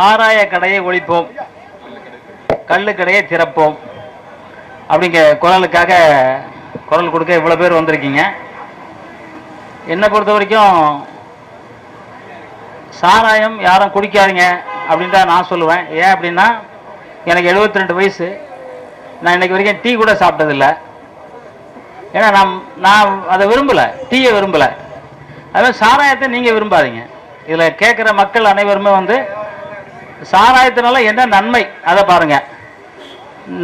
சாராய கடையை ஒழிப்போம். கல்லு கடையை திறப்போம். அப்படிங்க குரலுக்காக குரல் கொடுக்க இவ்வளோ பேர் வந்திருக்கீங்க. என்னை பொறுத்த வரைக்கும் சாராயம் யாரும் குடிக்காதீங்க அப்படின்னு தான் நான் சொல்லுவேன். ஏன் அப்படின்னா எனக்கு 72 ரெண்டு வயசு. நான் இன்னைக்கு வரைக்கும் டீ கூட சாப்பிட்டதில்லை. ஏன்னா நான் நான் அதை விரும்பலை. டீயை விரும்பலை. அதுமாதிரி சாராயத்தை நீங்கள் விரும்பாதீங்க. இதில் கேட்குற மக்கள் அனைவருமே வந்து சாராயத்தினால என்ன நன்மை? அதை பாருங்க.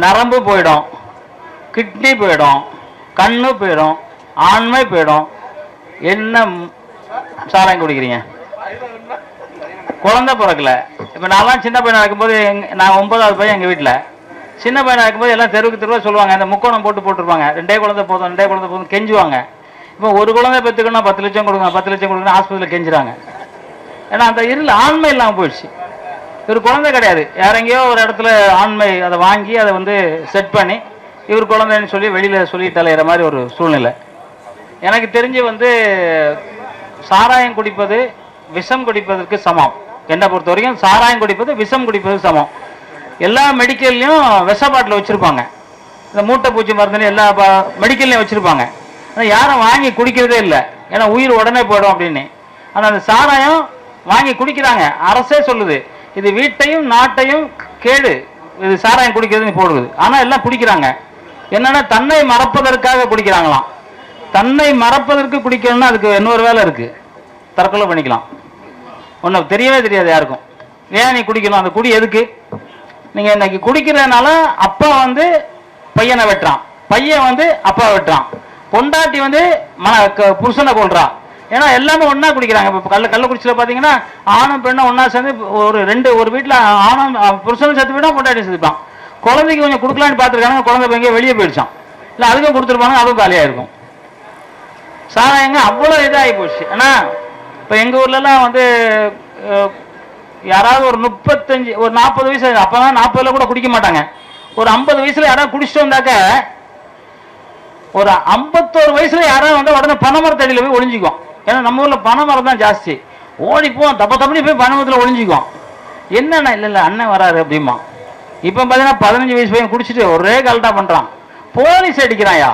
நரம்பு போயிடும் கிட்னி போயிடும் கண்ணு போயிடும் ஆண்மை போயிடும். என்ன சாராயம் குடிக்கிறீங்க? குழந்தை பிறக்கல. இப்போ நான்லாம் சின்ன பையனாக இருக்கும்போது எங் நான் ஒன்பதாவது பையன் எங்கள் வீட்டில் சின்ன பையனாக இருக்கும்போது எல்லாம் தெருவுக்கு தெருவாக சொல்லுவாங்க. இந்த முக்கோணம் போட்டு போட்டிருப்பாங்க. ரெண்டே குழந்தை போதும் ரெண்டே குழந்தை போதும் கெஞ்சுவாங்க. இப்போ ஒரு குழந்தை பெற்றுக்கணும் பத்து லட்சம் கொடுங்க பத்து லட்சம் கொடுங்க ஆஸ்பத்திரியில் கெஞ்சுறாங்க. ஏன்னா அந்த இருள் ஆண்மை இல்லாமல் போயிடுச்சு. இவர் குழந்தை கிடையாது. யார் எங்கேயோ ஒரு இடத்துல ஆண்மை அதை வாங்கி அதை வந்து செட் பண்ணி இவர் குழந்தைன்னு சொல்லி வெளியில் சொல்லி தலையிற மாதிரி ஒரு சூழ்நிலை. எனக்கு தெரிஞ்சு வந்து சாராயம் குடிப்பது விஷம் குடிப்பதற்கு சமம். என்னை பொறுத்த வரைக்கும் சாராயம் குடிப்பது விஷம் குடிப்பது சமம். எல்லா மெடிக்கல்லையும் விஷ பாட்டில் வச்சுருப்பாங்க. இந்த மூட்டை பூச்சி மருந்துன்னு எல்லா மெடிக்கல்லையும் வச்சுருப்பாங்க. ஆனால் யாரும் வாங்கி குடிக்கிறதே இல்லை. ஏன்னா உயிர் உடனே போயிடும் அப்படின்னு. ஆனால் அந்த சாராயம் வாங்கி குடிக்கிறாங்க. அரசே சொல்லுது. இது வீட்டையும் நாட்டையும் கேடு. இது சாராயம் குடிக்கிறதுன்னு போடுது. ஆனால் எல்லாம் குடிக்கிறாங்க. என்னன்னா தன்னை மறப்பதற்காக குடிக்கிறாங்களாம். தன்னை மறப்பதற்கு குடிக்கணும்னா அதுக்கு இன்னொரு வேலை இருக்கு. தற்கொலை பண்ணிக்கலாம். ஒன்றும் தெரியவே தெரியாது யாருக்கும். ஏன் நீ குடிக்கணும்? அந்த குடி எதுக்கு? நீங்க இன்னைக்கு குடிக்கிறதுனால அப்பா வந்து பையனை வெட்டுறான். பையன் வந்து அப்பா வெட்டுறான். பொண்டாட்டி வந்து ம புருஷனை கொள்றான் ஏன்னா எல்லாமே ஒன்றா குடிக்கிறாங்க. இப்போ கள்ள கள்ளக்குறிச்சியில் பார்த்தீங்கன்னா ஆணும் பெண்ணும் ஒன்றா சேர்ந்து ஒரு ரெண்டு ஒரு வீட்டில் ஆணும் புருஷனும் சேர்த்து போயிட்டா பொண்டாட்டி சேர்த்துப்பான். குழந்தைக்கு கொஞ்சம் கொடுக்கலான்னு பார்த்துருக்காங்க குழந்தை பையன் வெளியே போயிடுச்சான் இல்லை அதுக்கும் கொடுத்துருப்பாங்க அதுவும் காலியாக இருக்கும் சாராயங்க அவ்வளோ இதாகி போச்சு. ஏன்னா இப்போ எங்கள் ஊர்லலாம் வந்து யாராவது ஒரு முப்பத்தஞ்சு ஒரு நாற்பது வயசு அப்போ தான் நாற்பதுல கூட குடிக்க மாட்டாங்க. ஒரு ஐம்பது வயசில் யாராவது குடிச்சிட்டு வந்தாக்க ஒரு ஐம்பத்தோரு வயசுல யாராவது வந்து உடனே பனைமரத்தடியில் போய் ஒளிஞ்சிக்குவோம் ஏன்னா நம்ம ஊர்ல பனைமரம் தான் ஜாஸ்தி. ஓடிப்போம் தப்ப தப்பி போய் பனைமரத்தில் ஒளிஞ்சிக்குவோம் என்னண்ணா இல்லை இல்லை அண்ணன் வராரு அப்படிமா இப்போ பார்த்தீங்கன்னா பதினஞ்சு வயசு பையன் குடிச்சிட்டு ஒரே கலட்டாக பண்றான். போலீஸ் அடிக்கிறான்யா.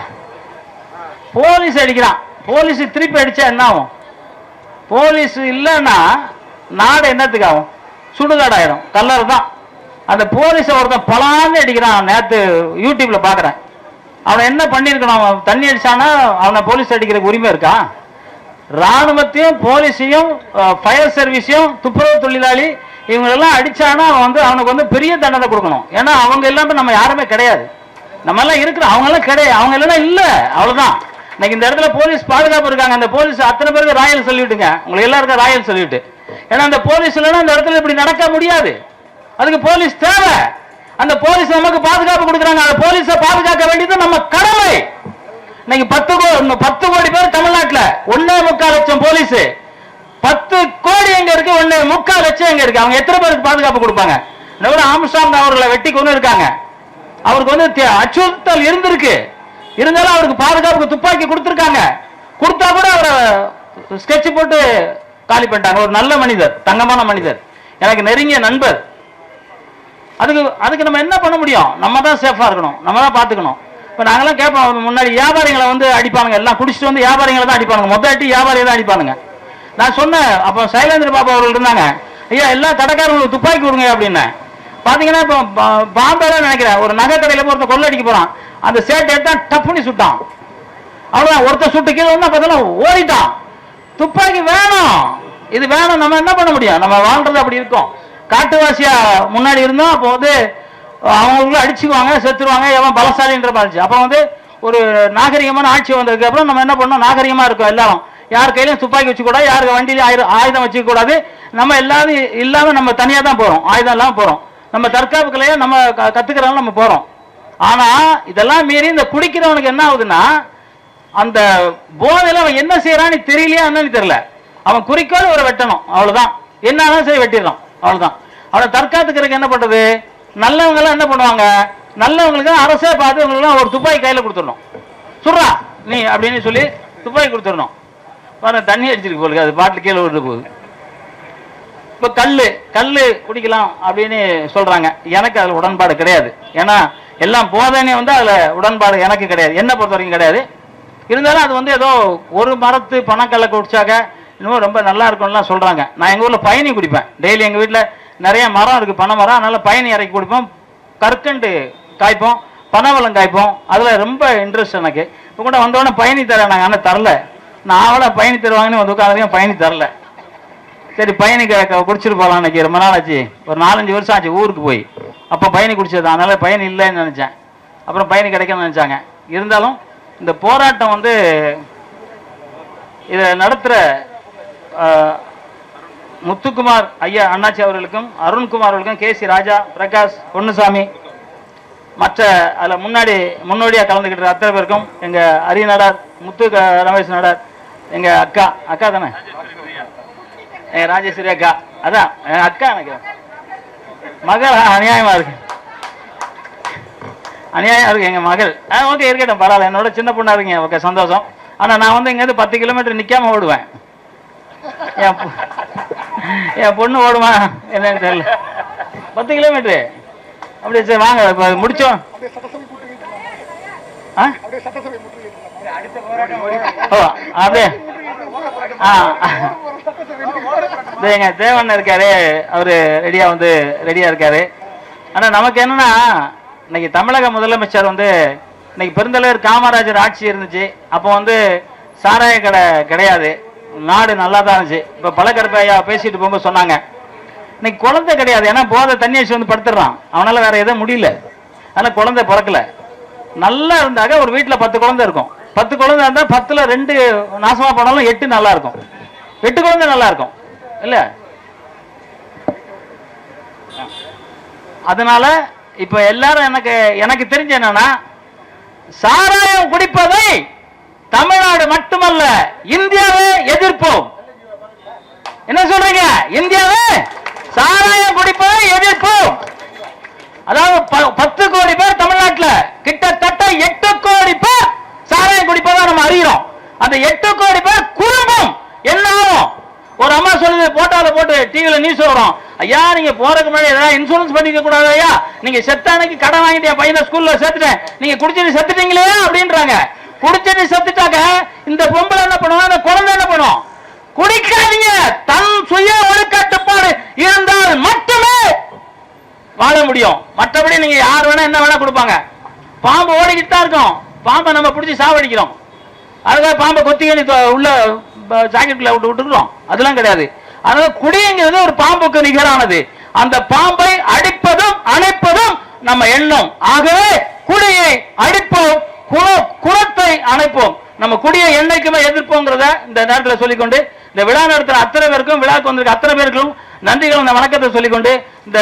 போலீஸ் அடிக்கிறான். போலீஸ் திருப்பி அடிச்சா என்ன ஆகும் போலீஸ் இல்லைன்னா நாடு என்னத்துக்கு ஆகும்? சுடுகாடாயிரும். கல்லர் தான். அந்த போலீஸை ஒருத்தன் பலான்னு அடிக்கிறான். நேத்து யூடியூப்ல பார்க்குறேன் அவன் என்ன பண்ணியிருக்கணும் அவன் தண்ணி அடித்தானா அவனை போலீஸ் அடிக்கிறதுக்கு உரிமை இருக்கா? ராணுவத்தையும் போலீஸையும் ஃபயர் சர்வீஸையும் துப்புரவு தொழிலாளி இவங்களெல்லாம் அடித்தானா அவன் வந்து அவனுக்கு வந்து பெரிய தண்டனை கொடுக்கணும். ஏன்னா அவங்க எல்லாமே நம்ம யாருமே கிடையாது. நம்ம எல்லாம் இருக்கிறோம் அவங்க எல்லாம் கிடையாது. அவங்க இல்லைன்னா இல்லை. அவ்வளோதான் இன்னைக்கு இந்த இடத்துல போலீஸ் பாதுகாப்பு இருக்காங்க. அந்த போலீஸ் அத்தனை பேருக்கு ராயல் சொல்லிவிட்டுங்க. உங்களுக்கு எல்லாருக்கும் ராயல் சொல்லிவிட்டு. ஏன்னா அந்த போலீஸ் இல்லைன்னா அந்த இடத்துல இப்படி நடக்க முடியாது. அதுக்கு போலீஸ் தேவை. அந்த போலீஸ் நமக்கு பாதுகாப்பு கொடுக்குறாங்க. அந்த போலீஸை பாதுகாக்க வேண்டியது நம்ம கடமை. இன்னைக்கு பத்து கோ இன்னும் பத்து கோடி பேர் தமிழ்நாட்டில். ஒன்னே முக்கால் லட்சம் போலீஸ். பத்து கோடி எங்க இருக்கு? ஒன்னு முக்கால் லட்சம் எங்க இருக்கு? அவங்க எத்தனை பேருக்கு பாதுகாப்பு கொடுப்பாங்க? இன்னொரு ஆம்ஸ்டாங் அவர்களை வெட்டி கொண்டு இருக்காங்க. அவருக்கு வந்து தே- அச்சுறுத்தல் இருந்திருக்கு. இருந்தாலும் அவருக்கு பாதுகாப்புக்கு துப்பாக்கி கொடுத்துருக்காங்க. கொடுத்தா கூட அவரை ஸ்கெட்ச் போட்டு காலி பண்ணிட்டாங்க. ஒரு நல்ல மனிதர் தங்கமான மனிதர். எனக்கு நெருங்கிய நண்பர். அதுக்கு அதுக்கு நம்ம என்ன பண்ண முடியும்? நம்ம தான் சேஃபா இருக்கணும். நம்ம தான் பார்த்துக்கணும். இப்போ நாங்களாம் கேட்போம் முன்னாடி வியாபாரிகளை வந்து அடிப்பானுங்க. எல்லாம் குடிச்சிட்டு வந்து வியாபாரிகளை தான் அடிப்பானுங்க. மொத்த அடி வியாபாரியை தான் அடிப்பானுங்க. நான் சொன்னேன் அப்போ சைலேந்திர பாபு அவர்கள் இருந்தாங்க. ஐயா எல்லா கடைக்காரங்களுக்கு துப்பாக்கி கொடுங்க அப்படின்னேன் பார்த்தீங்கன்னா இப்போ பாம்பேல நினைக்கிறேன் ஒரு நகை கடையில் போய் ஒருத்தர் கொள்ளடிக்க போகிறான் அந்த சேட்டை தான் டப்புன்னு சுட்டான். அவ்வளோதான் ஒருத்தர் சுட்டு கீழே வந்து பார்த்தா ஓடிட்டான். துப்பாக்கி வேணும். இது வேணும். நம்ம என்ன பண்ண முடியும்? நம்ம வாழ்றது அப்படி இருக்கோம். காட்டுவாசியா முன்னாடி இருந்தோம் அப்போ வந்து அவங்களுக்குள்ள அடிச்சுக்குவாங்க செத்துருவாங்க எவன் பலசாலின்ற மாதிரி அப்போ வந்து ஒரு நாகரிகமான ஆட்சி வந்ததுக்கு அப்புறம் நம்ம என்ன பண்ணோம்? நாகரிகமா இருக்கோம் எல்லாரும். யார் கையிலையும் துப்பாக்கி வச்சுக்கூடாது யாருக்கு வண்டியிலும் ஆயுதம் ஆயுதம் வச்சுக்கூடாது நம்ம எல்லாரும் இல்லாமல் நம்ம தனியாக தான் போகிறோம் ஆயுதம் இல்லாமல் போகிறோம் நம்ம தற்காப்புக்கலையே நம்ம க- நம்ம போகிறோம் ஆனால் இதெல்லாம் மீறி இந்த குடிக்கிறவனுக்கு என்ன ஆகுதுன்னா அந்த போதையில் அவன் என்ன செய்யறான்னு தெரியலையா என்னன்னு தெரியல. அவன் குறிக்கோள் ஒரு வெட்டணும். அவ்வளோதான் என்னாலும் சரி வெட்டிடுறான் அவ்வளோதான் அவனை தற்காத்துக்கிறதுக்கு என்ன பண்ணுறது நல்லவங்க எல்லாம் என்ன பண்ணுவாங்க? நல்லவங்களுக்கு அரசே பார்த்து இவங்களுக்கு ஒரு துப்பாக்கி கையில கொடுத்துடணும். சுடுறா நீ அப்படின்னு சொல்லி துப்பாக்கி கொடுத்துடணும். பாருங்க தண்ணி அடிச்சிருக்கு போலுக்கு அது பாட்டில் கீழே விட்டு போகுது. இப்போ கல்லு கல்லு குடிக்கலாம் அப்படின்னு சொல்றாங்க. எனக்கு அதுல உடன்பாடு கிடையாது. ஏன்னா எல்லாம் போதனே வந்து அதுல உடன்பாடு எனக்கு கிடையாது. என்ன பொறுத்த வரைக்கும் கிடையாது. இருந்தாலும் அது வந்து ஏதோ ஒரு மரத்து பணக்கல்ல குடிச்சாக்க இன்னும் ரொம்ப நல்லா இருக்கும்லாம் சொல்றாங்க. நான் எங்க ஊர்ல பயணி குடிப்பேன். டெய்லி எங்கள் வீட்டில் நிறைய மரம் இருக்கு பனை மரம். அதனால பயணி இறக்கி கொடுப்போம். கற்கண்டு காய்ப்போம் பனவளம் காய்ப்போம். அதில் ரொம்ப இன்ட்ரெஸ்ட் எனக்கு. இப்போ கூட வந்தோடனே பயணி தரேன் நாங்கள் ஆனால் தரல. நான் அவளை பயணி தருவாங்கன்னு வந்து உட்காந்து பயணி தரல. சரி பயணி க- க- குடிச்சிட்டு போகலாம் இன்னைக்கு ரொம்ப நாள் ஆச்சு. ஒரு நாலஞ்சு வருஷம் ஆச்சு ஊருக்கு போய். அப்போ பயணி குடிச்சது அதனால் பயணி இல்லைன்னு நினச்சேன். அப்புறம் பயணி கிடைக்கணும்னு நினச்சாங்க. இருந்தாலும் இந்த போராட்டம் வந்து இதை நடத்துகிற முத்துக்குமார் ஐயா அண்ணாச்சி அவர்களுக்கும் அருண்குமார் அவர்களுக்கும் கே சி ராஜா பிரகாஷ் பொன்னுசாமி மற்ற அதில் முன்னாடி முன்னோடியாக கலந்துக்கிட்டு அத்தனை பேருக்கும் எங்கள் அரி முத்து ரமேஷ் நாடார் எங்கள் அக்கா அக்கா தானே? எங்கள் ராஜேஸ்வரி அக்கா. அதான் என் அக்கா எனக்கு. மகள் அநியாயமாக அநியாயமா இருக்கு. அநியாயம் இருக்கு எங்கள் மகள். ஆ ஓகே இருக்கட்டும் பரவாயில்ல. என்னோட சின்ன பொண்ணாக இருக்கீங்க ஓகே சந்தோஷம். ஆனால் நான் வந்து இங்கேருந்து பத்து கிலோமீட்டர் நிற்காம ஓடுவேன். என் என் பொண்ணு ஓடுமா? என்னன்னு தெரியல. பத்து கிலோமீட்டரு அப்படியே சரி வாங்க இப்போ முடிச்சோம். ஆ? ஓ அப்படியே. ஆ. எங்க தேவன் இருக்காரு. அவரு ரெடியா வந்து ரெடியா இருக்காரு. ஆனா நமக்கு என்னன்னா இன்னைக்கு தமிழக முதலமைச்சர் வந்து இன்னைக்கு பெருந்தலைவர் காமராஜர் ஆட்சி இருந்துச்சு. அப்போ வந்து சாராய கடை கிடையாது. நாடு நல்லா தான் இருந்துச்சு. இப்போ பழக்கருப்ப ஐயா பேசிட்டு போகும்போது சொன்னாங்க. இன்னைக்கு குழந்தை கிடையாது. ஏன்னா போதை தண்ணி அடிச்சு வந்து படுத்துடுறான் அவனால் வேற எதுவும் முடியல. ஆனால் குழந்தை பிறக்கல. நல்லா இருந்தாக்க ஒரு வீட்டில் பத்து குழந்தை இருக்கும். பத்து குழந்தை இருந்தால் பத்தில் ரெண்டு நாசமாக போனாலும் எட்டு நல்லா இருக்கும். எட்டு குழந்தை நல்லா இருக்கும். இல்லை? அதனால இப்போ எல்லாரும் எனக்கு எனக்கு தெரிஞ்ச என்னன்னா சாராயம் குடிப்பதை தமிழ்நாடு மட்டுமல்ல இந்தியாவே எதிர்ப்போம். என்ன சொல்றீங்க? இந்தியாவே சாராயம் குடிப்பதை எதிர்ப்போம். அதாவது ப- பத்து கோடி பேர் தமிழ்நாட்டில் கிட்டத்தட்ட எட்டு கோடி பேர் சாராயம் குடிப்பதா நம்ம அறிகிறோம். அந்த எட்டு கோடி பேர் குடும்பம். என்ன ஆகும்? ஒரு அம்மா சொல்லுது போட்டோல போட்டு டிவியில நியூஸ் வரும். ஐயா நீங்க போறதுக்கு முன்னாடி ஏதாவது இன்சூரன்ஸ் பண்ணிக்க கூடாது ஐயா. நீங்க செத்தானைக்கு கடன் வாங்கிட்டு என் பையனை ஸ்கூல்ல சேர்த்துட்டேன். நீங்க குடிச்சிட்டு செத்துட்டீங்களே அப்படின்றாங்க. குடிச்சிட்டு செத்துட்டாக்க இந்த பொம்பளை என்ன பண்ணுவோம் அந்த குழந்தை என்ன பண்ணும்? குடிக்காதீங்க. தன் சுய ஒழுக்கட்டுப்பாடு இருந்தால் மட்டுமே வாழ முடியும். மற்றபடி நீங்க யார் வேணா என்ன வேணா கொடுப்பாங்க. பாம்பு ஓடிக்கிட்டு தான் இருக்கும். பாம்பை நம்ம பிடிச்சி சாவடிக்கிறோம். அதுக்காக பாம்பை கொத்திக்கணி உள்ள ஜாக்கெட்ல விட்டு விட்டுக்கிறோம். அதெல்லாம் கிடையாது. அதனால குடிங்கிறது ஒரு பாம்புக்கு நிகரானது. அந்த பாம்பை அடிப்பதும் அணைப்பதும் நம்ம எண்ணம். ஆகவே குடியை அடிப்போம். குல- குலத்தை அணைப்போம். நம்ம குடியை என்னைக்குமே எதிர்ப்போங்கிறத இந்த நேரத்தில் சொல்லிக்கொண்டு இந்த விழா நடத்துற அத்தனை பேருக்கும் விழாக்கு வந்திருக்க அத்தனை பேருக்கும் நன்றிகள் இந்த வணக்கத்தை சொல்லிக்கொண்டு இந்த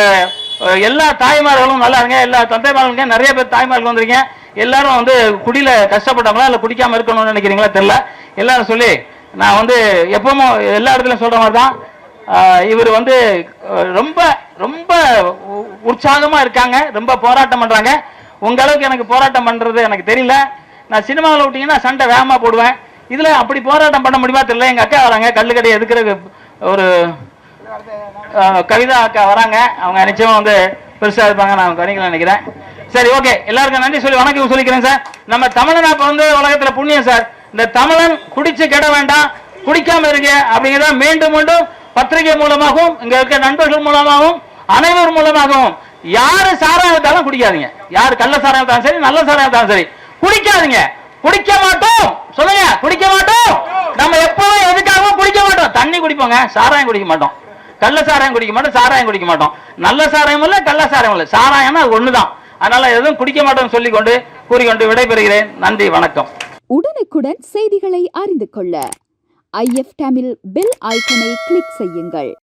எல்லா தாய்மார்களும் நல்லா இருங்க எல்லா தந்தைமார்களும் நிறைய பேர் தாய்மார்கள் வந்திருக்கீங்க. எல்லாரும் வந்து குடியில கஷ்டப்பட்டவங்களா இல்ல குடிக்காம இருக்கணும்னு நினைக்கிறீங்களா தெரியல. எல்லாரும் சொல்லி நான் வந்து எப்பவும் எல்லா இடத்துலயும் சொல்ற மாதிரி தான் இவர் வந்து ரொம்ப ரொம்ப உ- உற்சாகமா இருக்காங்க ரொம்ப போராட்டம் பண்றாங்க. உங்க அளவுக்கு எனக்கு போராட்டம் பண்றது எனக்கு தெரியல. நான் சினிமாவில் விட்டீங்கன்னா சண்டை வேகமாக போடுவேன். இதில் அப்படி போராட்டம் பண்ண முடியுமா தெரியல. எங்கள் அக்கா வராங்க. கல்லுக்கடை எதுக்குற ஒரு கவிதா அக்கா வராங்க. அவங்க நிச்சயமாக வந்து பெருசாக இருப்பாங்க நான் கணிக்கலாம் நினைக்கிறேன். சரி ஓகே. எல்லாருக்கும் நன்றி சொல்லி வணக்கம் சொல்லிக்கிறேன் சார். நம்ம தமிழன் அப்போ வந்து உலகத்தில் புண்ணியம் சார். இந்த தமிழன் குடிச்சு கெட வேண்டாம். குடிக்காம இருங்க அப்படிங்கிறத மீண்டும் மீண்டும் பத்திரிகை மூலமாகவும் இங்கே இருக்க நண்பர்கள் மூலமாகவும் அனைவர் மூலமாகவும் யாரு சாராயம் வித்தாலும் குடிக்காதீங்க. யாரு கள்ள சாராயம் வித்தாலும் சரி நல்ல சாராயம் வித்தாலும் சரி. குடிக்காதீங்க. குடிக்க மாட்டோம். சொல்லுங்க குடிக்க மாட்டோம். நம்ம எப்பவும் எதுக்காகவும் குடிக்க மாட்டோம். தண்ணி குடிப்போங்க சாராயம் குடிக்க மாட்டோம். கள்ள சாராயம் குடிக்க மாட்டோம் சாராயம் குடிக்க மாட்டோம். நல்ல சாராயம் இல்ல கள்ள சாராயம் இல்ல. சாராயம்னா அது ஒண்ணுதான். அதனால எதுவும் குடிக்க மாட்டோம்னு சொல்லிக்கொண்டு கூறிக்கொண்டு விடைபெறுகிறேன். நன்றி வணக்கம். உடனுக்குடன் செய்திகளை அறிந்து கொள்ள ஐஎஃப் தமிழ் பெல் ஐக்கனை கிளிக் செய்யுங்கள்.